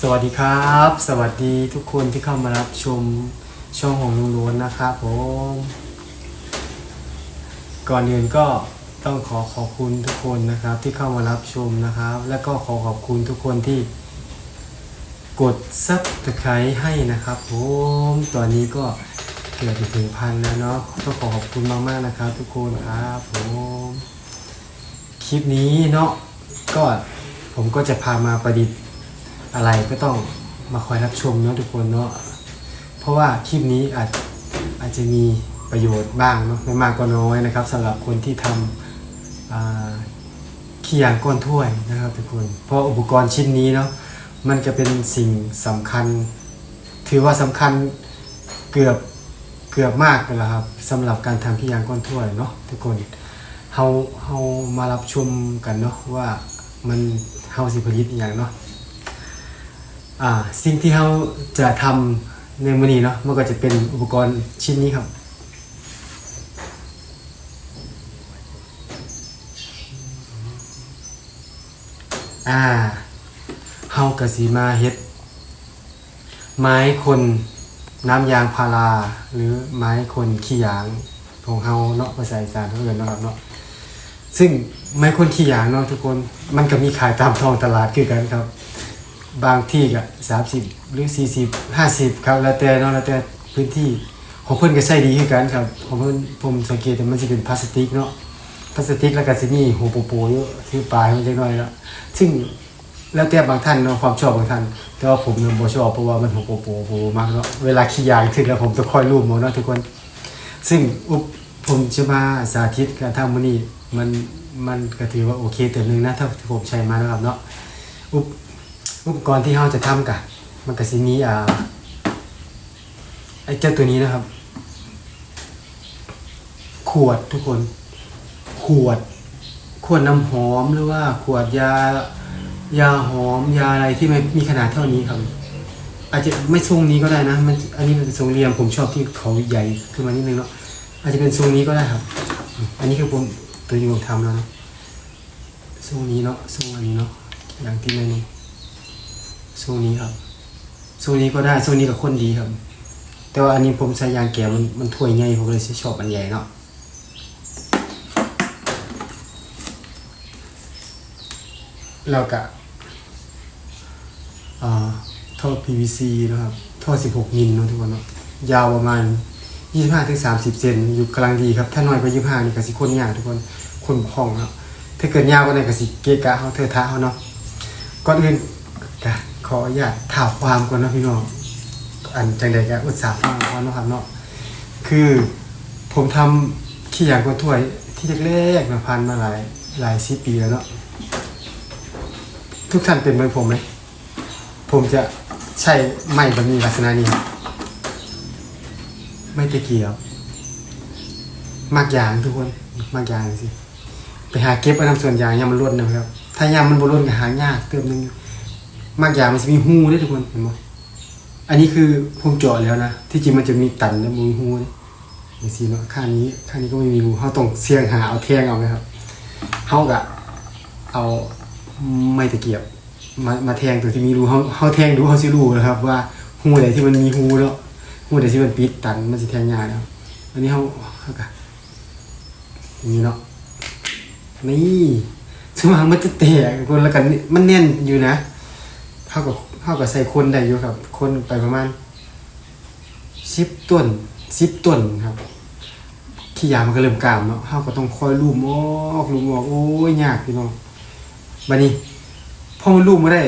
สวัสดีครับ สวัสดีทุกคนที่เข้ามารับชมช่องของลุงล้วนนะครับผมก่อนอื่นก็ต้องขอขอบคุณทุกคนนะครับที่เข้ามารับชมนะครับ และก็ขอขอบคุณทุกคนที่ กดซับสไครต์ให้นะครับผมตอนนี้ก็เกือบจะถึงพันแล้วเนาะต้องขอขอบคุณมากๆนะครับ ทุกคนครับผมคลิปนี้เนาะก็ผมก็จะพามาประดิษฐ์ อะไรก็ต้องมาคอยรับชมเนาะทุกคนเนาะเพราะว่าคลิปนี้อาจอาจจะมีประโยชน์บ้างเนาะไม่มากก็น้อยนะครับสำหรับคนที่ทำอ่าขี้ยงก้อนถ้วยนะครับทุกคน เพราะอุปกรณ์ชิ้นนี้เนาะมันจะเป็นสิ่งสำคัญ ถือว่าสำคัญเกือบเกือบมากเลยละครับสำหรับการทำขี้ยางก้อนถ้วยเนาะทุกคนเฮาเฮามารับชมกันเนาะว่ามันเฮาสิผลิตอย่างเนาะ อ่าสิ่งที่เราจะทำในมือนี้เนาะมันก็จะเป็นอุปกรณ์ชิ้นนี้ครับอ่าเฮากะสีมาเฮ็ด ไม้คนน้ำยางพารา หรือไม้คนขี้ยางของเฮาเนาะภาษาอีสานเท่ากันเนาะครับเนาะซึ่งไม้คนขี้ยางเนาะทุกคนมันก็มีขายตามท้องตลาดคือกันครับ บางที่ก็สามสิบหรือสี่สิบห้าสิบครับแล้วแต่เนาะแล้วแต่พื้นที่ของเพิ่อนก็ใช้ดีคือกันครับของเพิ่อนผมสังเกตว่มันจะเป็นพลาสติกเนาะพลาสติกแล้วก็สิมีหัวโปๆเยอะที่ปลายมันจักน่อยแล้วซึ่งแล้วแต่บางท่านเนาะความชอบบางท่าน แต่ว่าผมเนี่ยบ่ชอบเพราะว่ามันหัวโปๆโปมากเนาะเวลาขี้ยางถึงแล้วผมต้องคอยรูปมันเนาะทุกคน ซึ่งอุปผมจะมาสาธิตการทำมื้อนี้มันมันก็ถือว่าโอเคเต็มนึงนะถ้าผมใช้มานะครับเนาะอุป อุปกรณ์ที่เราจะทำกันมันก็สิมีอ่าไอ้เจ้าตัวนี้นะครับ ขวดทุกคน ขวด ขวดน้ำหอมหรือว่าขวดยายาหอมยาอะไรที่มันมีขนาดเท่านี้ครับ อาจจะไม่ทรงนี้ก็ได้นะมันอันนี้มันเป็นทรงเหลี่ยมผมชอบที่เขาใหญ่ขึ้นมานิดนึงเนาะอาจจะเป็นทรงนี้ก็ได้ครับ อันนี้คือผมตัวที่ผมทำแล้วนะทรงนี้เนาะทรงอันนี้เนาะอย่างที่ไม่นี้ ช่วงนี้ครับช่วงนี้ก็ได้ช่วงนี้ก็คนดีครับ แต่ว่าอันนี้ผมใช้ยางแก้มันมันถ้วยใหญ่ผมเลยชอบอันใหญ่เนาะแล้วก็อ่าท่อ PVC นะครับท่อ 16 มิลเนาะทุกคนเนาะยาวประมาณ 25ถึง30 เซนอยู่กลังดีครับ ถ้าน้อยกว่า 25 นี่ก็สิคนยากทุกคนคนบ่คล่องเนาะถ้าเกิดยาวกว่านั้นก็สิเกะกะเฮาเทอะทะเฮาเนาะก่อนอื่นก็ ขออนุญาตถามความก่อนนะพี่น้องอันจังใดก็อุตส่าห์ฟังก่อนเนาะครับเนาะคือผมทำขี้ยางกวนถ้วยที่แรกๆมาพันมาหลายหลายสิบปีแล้วเนาะทุกท่านเป็นเหมือนผมไหมผมจะใช้ไม้แบบนี้ลักษณะนี้ครับไม่ตะเกียบมากยางทุกคนมากยางสิไปหาเก็บเอาน้ำส่วนยางยามมันร่นนะครับ ถ้ายามมันบ่ร่นก็หายากเติมหนึง มากยางมันจะมีหูด้วยทุกคนเห็นไหมอันนี้คือผมเจาะแล้วนะ ที่จริงมันจะมีตันแล้วมีหูอย่างสีเนาะข้างนี้ข้างนี้ก็ไม่มีหูเขาต้องเสี่ยงหาเอาแทงเอาไหมครับเขากะเอาไม้ตะเกียบมามาแทงตัวที่มีรูเขาเขาแทงดูเขาสิรู้นะครับ ว่าหูไหนที่มันมีหูเนาะหูไหนที่มันปิดตันมันสิแทงยากนะครับอันนี้เขาเขากะอย่างนี้เนาะนี่สมางมันจะแตกคนละกันมันแน่นอยู่นะ เท่ากับเท่ากับใส่คนได้อยู่ครับ คนไปประมาณสิบต้นสิบต้นครับขี้ยามันก็เริ่มกลามเนาะเท่าก็ต้องคอยลูบออกลูบออกโอ้ยยากพี่น้องบัดนี้พอมันลูบมาได้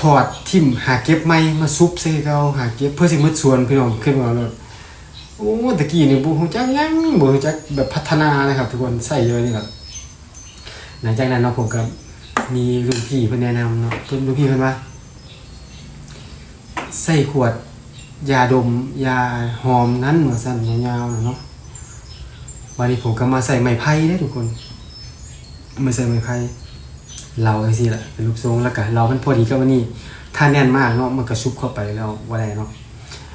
ถอดทิ่มหาเก็บไม้มาซุบใส่เขาหาเก็บเพื่อสิมืดสวนพี่น้องขึ้นมาเลยโอ้ตะกี้นี่บุฮูจักยังบุฮูจักแบบพัฒนานะครับ ทุกคนใส่เยอะนี่ครับหลังจากนั้นเนาะผมก็มีรุ่นพี่เพื่อนแนะนำเนาะเพิ่นรุ่นพี่เพื่อนว่า ใส่ขวด ยาดม ยาหอมนั้นเหมือนสั้นยาวๆนะเนาะวันนี้ผมก็มาใส่ไม้ไผ่ได้ทุกคนมาใส่ไม้ไผ่เราไอ้สิแหละเป็นรูปทรงแล้วก็เรามันพอดีกับวันนี้ถ้าแน่นมากเนาะมันก็ชุบเข้าไปแล้วว่าไรเนาะ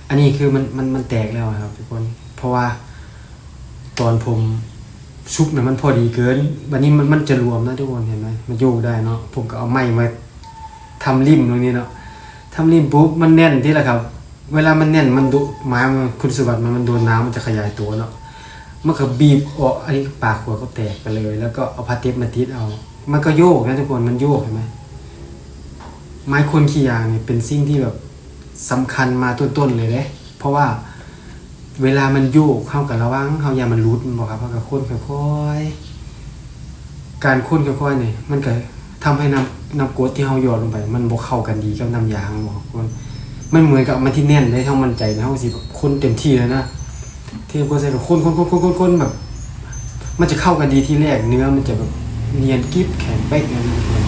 อันนี้คือมันมันมันแตกแล้วครับทุกคนเพราะว่า ตอนผมชุบเนี่ยมันพอดีเกิน วันนี้มันมันจะรวมนะทุกคนเห็นไหมมันโยกได้เนาะผมก็เอาไม้มาทำริมตรงนี้เนาะ ทำริมปุ๊บมันแน่นที่แหละครับ เวลามันแน่นมันดุไม้มันคุณสมบัติมันมันโดนน้ำมันจะขยายตัวเนาะมันก็บีบออกอันนี้ปากหัวก็แตกไปเลย แล้วก็เอาพาสติกมาติดเอา มันก็โยกนะทุกคนมันโยกเห็นไหมไม้คนขี้ยางเนี่ยเป็นสิ่งที่แบบสำคัญมาต้นๆเลยเด้เพราะว่าเวลามันโยกเข้ากับระวังเขาอย่ามันรุดบอกครับเขากับคนค่อยๆการค้นค่อยๆเนี่ยมันก็ทำให้น้ำ น้ำกรดที่เขาหยอดลงไป มันบกเข้ากันดีกับน้ำยางบอกคนมันเหมือนกับมันที่แน่นได้เท่ามันใจนะเขาสิแบบคนเต็มที่เลยนะที่คนใส่แบบคนคนคนคนคนคนแบบ มันจะเข้ากันดีที่แรกเนื้อมันจะแบบเนียนกริบแข็งเป๊กนะทุกคน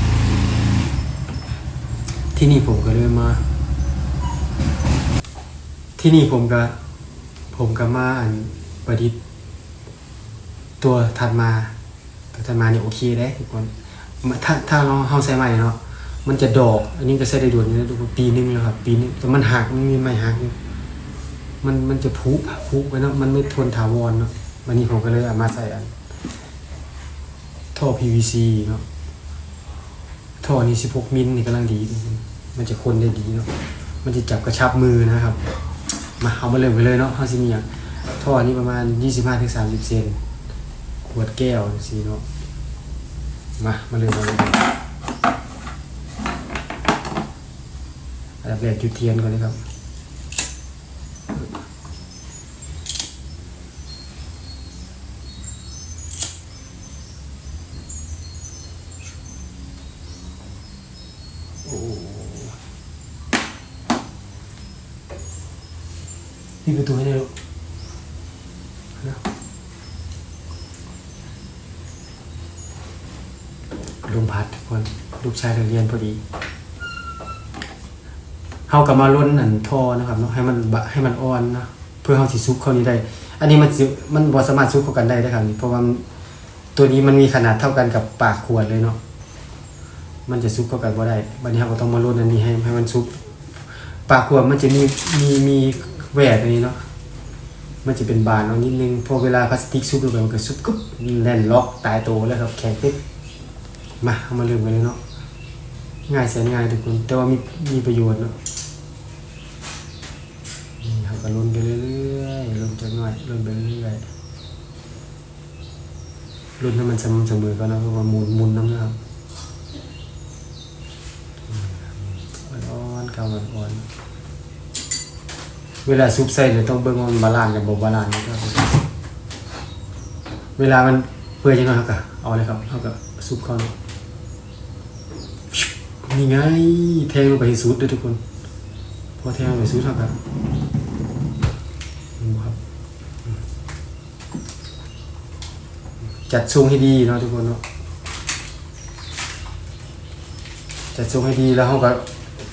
ที่นี่ผมก็เลยมา ที่นี่ผมก็ ผมก็มาอันประดิษฐ์ตัวถัดมาตัวถัดมาเนี่ยโอเคได้ทุกคน ถ้าถ้าเราเฮาใส่ใหม่เนาะมันจะดอกอันนี้ก็ใส่ได้ด่วนอยู่นะทุกคนปีนึงแล้วครับ ปีนึงแต่มันหักมันมีไม่หักมันมันจะพุพุไปเนาะมันไม่ทนถาวรเนาะวันนี้ผมก็เลยเอามาใส่อันท่อ PVC เนาะท่อนี้16มิลนี่กำลังดีมันจะคนได้ดีเนาะมันจะจับกระชับมือนะครับ มาเอามาเริ่มไปเลยเนาะเฮาสิมีอย่างท่อนี้ประมาณ 25ถึง30เซนขวดแก้วสิเนาะ มามาเริ่มมาเลยอันดับแรกจุดเทียนก่อนเลยครับโอ้ปิดประตูให้ได้ลูกนะลมพัดทุกคน ลูกชายเรียนพอดีเฮากลับมาล้นอันทอนะครับเนาะให้มันบะให้มันอ่อนนะเพื่อเฮาสิซุกเข้านี้ได้ อันนี้มันสิมันบ่สามารถซุกเข้ากันได้นะครับนี่เพราะว่าตัวนี้มันมีขนาดเท่ากันกับปากขวดเลยเนาะมันจะซุปเข้ากันบ่ได้บัดนี้เราก็ต้องมาลดอันนี้ให้ให้มันซุปปากขวดมันจะมีมีมีแหวกอันนี้เนาะมันจะเป็นบานเนาะนิดนึงพอเวลาพลาสติกซุปลงไปมันก็ซุปกึ๊บแน่นล็อกตายโตแล้วครับแข็งติ๊บมาเอามาเริ่มกันเลยเนาะ ง่ายแสนง่ายทุกคน แต่ว่ามีมีประโยชน์เนาะนี่ครับก็ลนไปเรื่อยๆลนจักหน่อยลนไปเรื่อยๆลนให้มันสม่ำเสมอก่อนนะเพราะว่ามุนมุนน้ำนะครับอ่อนๆกำลังอ่อนเวลาซุปใส่เนี่ยต้องเบิ่งว่ามันบาลานซ์กับบ่บาลานซ์นะครับเวลามันเปื่อยจังไงครับก็เอาเลยครับเท่ากับซุปเข้าเนาะ นี่ไงแทงลงไปสุดเลยทุกคน พอแทงลงไปสุดเท่ากับดูครับ จัดทรงให้ดีเนาะทุกคนเนาะจะทรงให้ดีแล้วเขาก็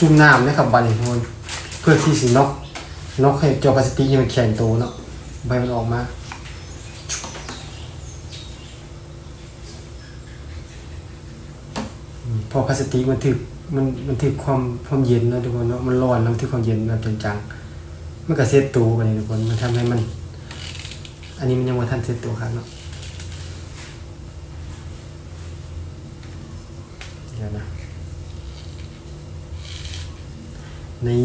จุ่มน้ำนะครับบันทุกคนเพื่อที่สิน็อกน็อกให้จอพลาสติกมันแข็งโตเนาะใบมันออกมาอืม พอพลาสติกมันถึกมันมันถึกความความเย็นนะทุกคนเนาะมันร้อนแล้วมันถึกความเย็นแบบจังๆมันก็เซตตัวไปทุกคนมันทำให้มัน อันนี้มันยังว่าทันเซตตัวครับเนาะเดี๋ยวนะนี่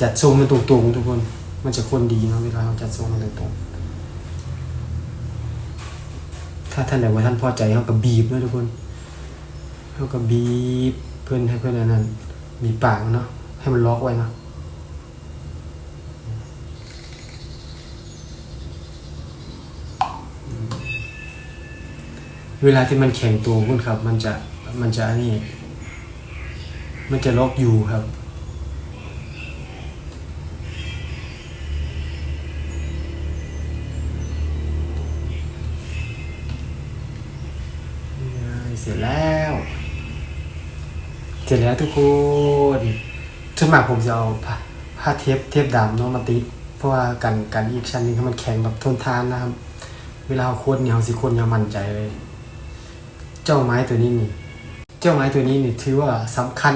จัดทรงมันตรงๆทุกคน มันจะคนดีเนาะเวลาเราจัดทรงมันตรงๆถ้าท่านไหนว่าท่านพอใจเขาก็บีบนะทุกคน เขาก็บีบเพื่อนให้เพื่อนอันนั้นมีปากเนาะให้มันล็อกไว้เนาะเวลาที่มันแข็งตัวคุณครับ มันจะมันจะนี่ มันจะล็อกอยู่ครับ เสร็จแล้วทุกคนส่วนมากผมจะเอาผ้าเทปเทปดำเนาะมาติด เพราะว่ากันกันอีกชั้นหนึงให้มันแข็งแบบทนทานนะครับ เวลาเอาโคนเนี่ยเอาสิโคนอยมั่นใจเลย เจ้าไม้ตัวนี้นี่ เจ้าไม้ตัวนี้นี่ถือว่าสำคัญ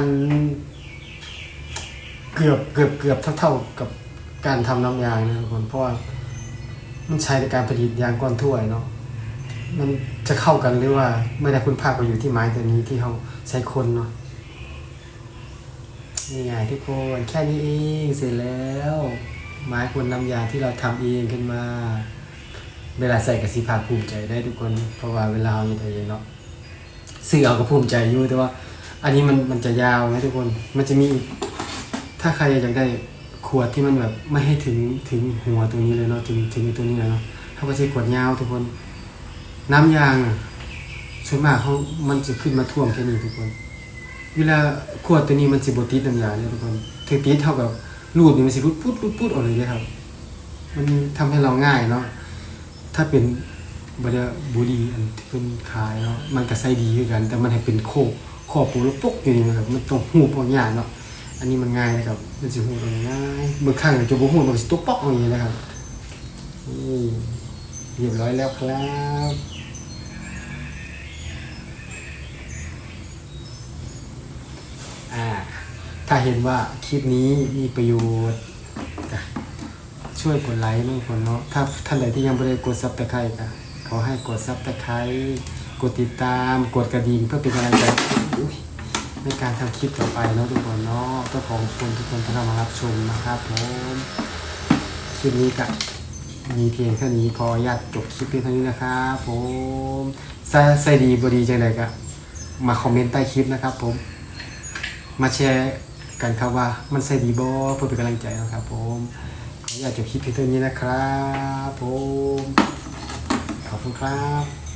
เกือบเกือบเกือบเท่าเท่าๆกับการทำน้ำยางนะทุกคนเพราะว่ามันใช้ในการผลิตยางก้อนถ้วยเนาะมันจะเข้ากันหรือว่าไม่ได้คุณภาพก็อยู่ที่ไม้ตัวนี้ที่เขาใช้คนเนาะ นี่ไงทุกคนแค่นี้เองเสร็จแล้ว ไม้คนน้ำยาที่เราทำเองขึ้นมา เวลาใส่กับสีภาภูมิใจได้ทุกคน เพราะว่าเวลาเราอยู่เองเนาะซื้อเอาก็ภูมิใจอยู่แต่ว่า อันนี้มันมันจะยาวนะทุกคนมันจะมีถ้าใครอยากได้ขวดที่มันแบบไม่ให้ถึงถึงหัวตัวนี้เลยเนาะถึงถึงตัวนี้เลยเนาะเขาก็ใช้ขวดยาวทุกคน น้ำยางอะส่วนมากเขามันจะขึ้นมาท่วมแค่นี้ทุกคน เวลาขวดตัวนี้มันสิบติดน้ำยาเนี่ยทุกคนถือติดเท่ากับรูดนี่มันสิรุดปุ๊ดรุดปุ๊ดออกเลยนะครับ มันทำให้เราง่ายเนาะถ้าเป็นบริบุรีอันที่เป็นขายเนาะมันก็ใส่ดีคือกัน แต่มันให้เป็นโคข้อปูแล้วปกอยู่นี่นะครับมันต้องหูพวกอย่างเนาะอันนี้มันง่ายนะครับ มันสิหูตรงง่ายเมื่อข้างจะบ่หูมันสิตุ๊กป๊อกอย่างนี้นะครับนี่เรียบร้อยแล้วครับ อ่าถ้าเห็นว่าคลิปนี้มีประโยชน์ช่วยกดไลค์ด้วยคนเนาะถ้าท่านใดที่ยังไม่ได้กดซับตะไคร้ก็ขอให้กดซับตะไคร้กดติดตามกดกระดิ่งเพื่อเป็นกำลังใจในการทำคลิปต่อไปเนาะทุกคนเนาะก็ขอบคุณทุกคนที่เข้ามารับชมนะครับผมคลิปนี้ก็มีเพียงเท่านี้ขออนุญาตจบคลิปเพียงเท่านี้นะครับผมใส่ดีบดีจังไดก็มาคอมเมนต์ใต้คลิปนะครับผม มาแชร์กันครับว่ามันใส่ดีบอเพื่อเป็นกำลังใจนะครับผมขออยากจะคิดเพียงเท่านี้นะครับผมขอบคุณครับ